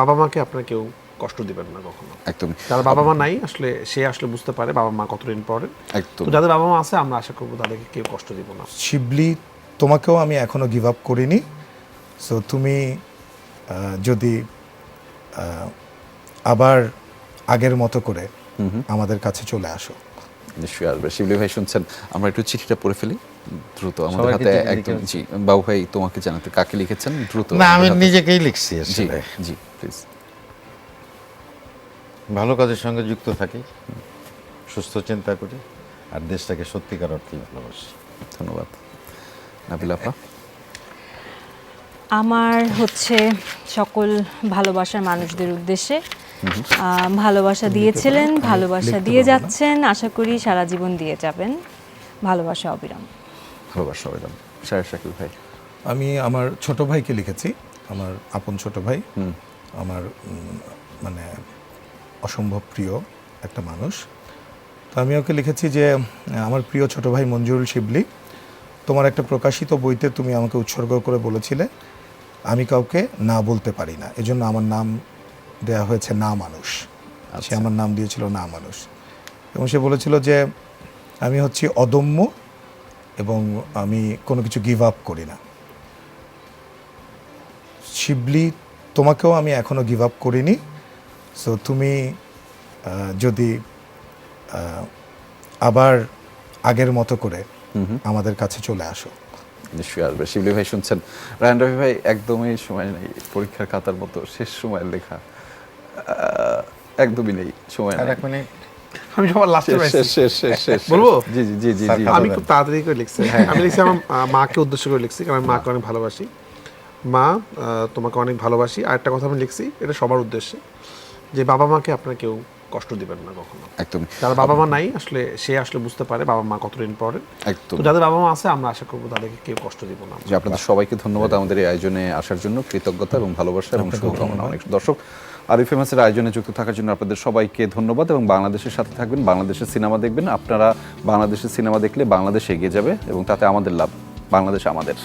বাবা মাকে আপনার কেউ কষ্ট দিবেন না কখনো। একদমই। যার বাবা মা নাই আসলে সে আসলে বুঝতে পারে বাবা মা কতটা ইম্পর্টেন্ট একদম তো যাদের বাবা মা আছে আমরা আশা করব তাদেরকে কেউ কষ্ট দিব না। শিবলি তোমাকেও আমি এখনও গিভ আপ করিনি। সো তুমি যদি আবার আগের মতো করে আমাদের কাছে চলে আসো। নিশ্চয়ই আসবে। শিবলি ভাই শুনছেন আমরা একটু চিঠিটা পড়ে ফেলি। দ্রুত। আমাদের হাতে একদম জি বাবু ভাই তোমাকে জানাতে কাকে লিখেছেন? দ্রুত না আমি নিজেকেই লিখছি জি আসলে। জি প্লিজ ভালো কাজের সঙ্গে যুক্ত থাকি সুস্থ চিন্তা করি আর দেশটাকে সত্যিকার অর্থে ভালোবাসি। ধন্যবাদ। নাবিল আপা? আমার হচ্ছে সকল ভালোবাসার মানুষদের উদ্দেশ্যে আহ, ভালোবাসা দিয়েছিলেন ভালোবাসা দিয়ে যাচ্ছেন আশা করি সারা জীবন দিয়ে যাবেন। ভালোবাসা অবিরাম। ভালোবাসা অবিরাম শাহের শাকিল ভাই। আমি আমার ছোট ভাইকে লিখেছি আমার আপন ছোট ভাই। আমার মানে অসম্ভব প্রিয় একটা মানুষ। তো আমি ওকে লিখেছি যে আমার প্রিয় ছোট ভাই মঞ্জুরুল শিবলি তোমার একটা প্রকাশিত বইতে তুমি আমাকে উৎসর্গ করে বলেছিলে। আমি কাউকে না বলতে পারি না। এজন্য আমার নাম দেয়া হয়েছে না মানুষ। সে আমার নাম দিয়েছিল না মানুষ। এবং সে বলেছিল যে আমি হচ্ছি অদম্য এবং আমি কোনো কিছু গিভ আপ করি না। শিবলি তোমাকেও আমি এখনও গিভ আপ করিনি। সো তুমি যদি আবার আগের মতো করে আমাদের কাছে চলে আসো। নিশ্চয়ই আসবে। শিবলি ভাই শুনছেন? রায়ন রবি ভাই একদমই সময় নেই। পরীক্ষার খাতার মতো শেষ সময়ের লেখা। একদমই নেই সময় আর এক মিনিট। আমি সবার লাস্টে বলব? জি জি জি জি আমি খুব তাড়াতাড়ি করে লিখছি। আমি লিখছি আমার মাকে উদ্দেশ্য করে লিখছি কারণ আমি মাকে অনেক ভালোবাসি। মা তোমাকে অনেক ভালোবাসি। আর একটা কথা আমি লিখছি এটা সবার উদ্দেশ্যে যে বাবা মাকে আপনার কেউ কষ্ট দিবেন না কখনো। একদমই। যার বাবা মা নাই আসলে সে আসলে বুঝতে পারে বাবা মা কতটা ইম্পর্টেন্ট একদম। যাদের বাবা মা আছে আমরা আশা করব তাদেরকে কেউ কষ্ট দিব না। যে আপনাদের সবাইকে ধন্যবাদ আমাদের এই আয়োজনে আসার জন্য। কৃতজ্ঞতা এবং ভালোবাসা এবং শুভকামনা অনেক। দর্শক আরিফ ফেমাসের আয়োজনে যুক্ত থাকার জন্য আপনাদের সবাইকে ধন্যবাদ এবং বাংলাদেশের সাথে থাকবেন, বাংলাদেশের সিনেমা দেখবেন। আপনারা বাংলাদেশের সিনেমা দেখলে বাংলাদেশ এগিয়ে যাবে এবং তাতে আমাদের লাভ, বাংলাদেশ আমাদের।